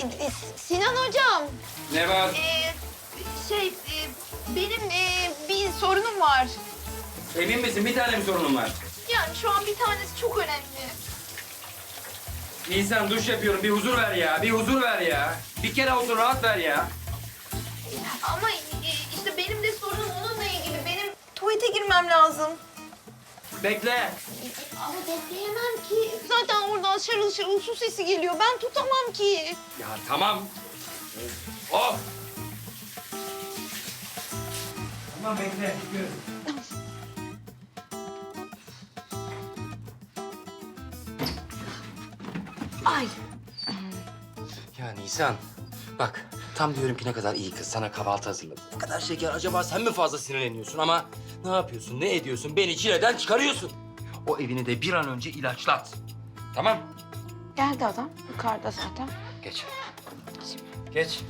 e, Sinan hocam, Ne var? e, şey e, benim e, bir sorunum var. Emin misin? Bir tane mi sorunun var? Yani şu an bir tanesi çok önemli. Nisan duş yapıyorum. Bir huzur ver ya. Bir huzur ver ya. Bir kere olsun rahat ver ya. Ama e, işte benim de sorunum onunla ilgili. Benim tuvalete girmem lazım. Bekle. Ama bekleyemem ki. Zaten oradan şarıl şarıl su sesi geliyor. Ben tutamam ki. Ya tamam. Of. Tamam bekle. Ay. Ya Nisan, bak tam diyorum ki ne kadar iyi kız sana kahvaltı hazırladı. Ne kadar şeker, acaba sen mi fazla sinirleniyorsun ama ne yapıyorsun, ne ediyorsun? Beni çileden çıkarıyorsun. O evini de bir an önce ilaçlat. Tamam? Geldi adam. Yukarıda zaten. Geç. Geç.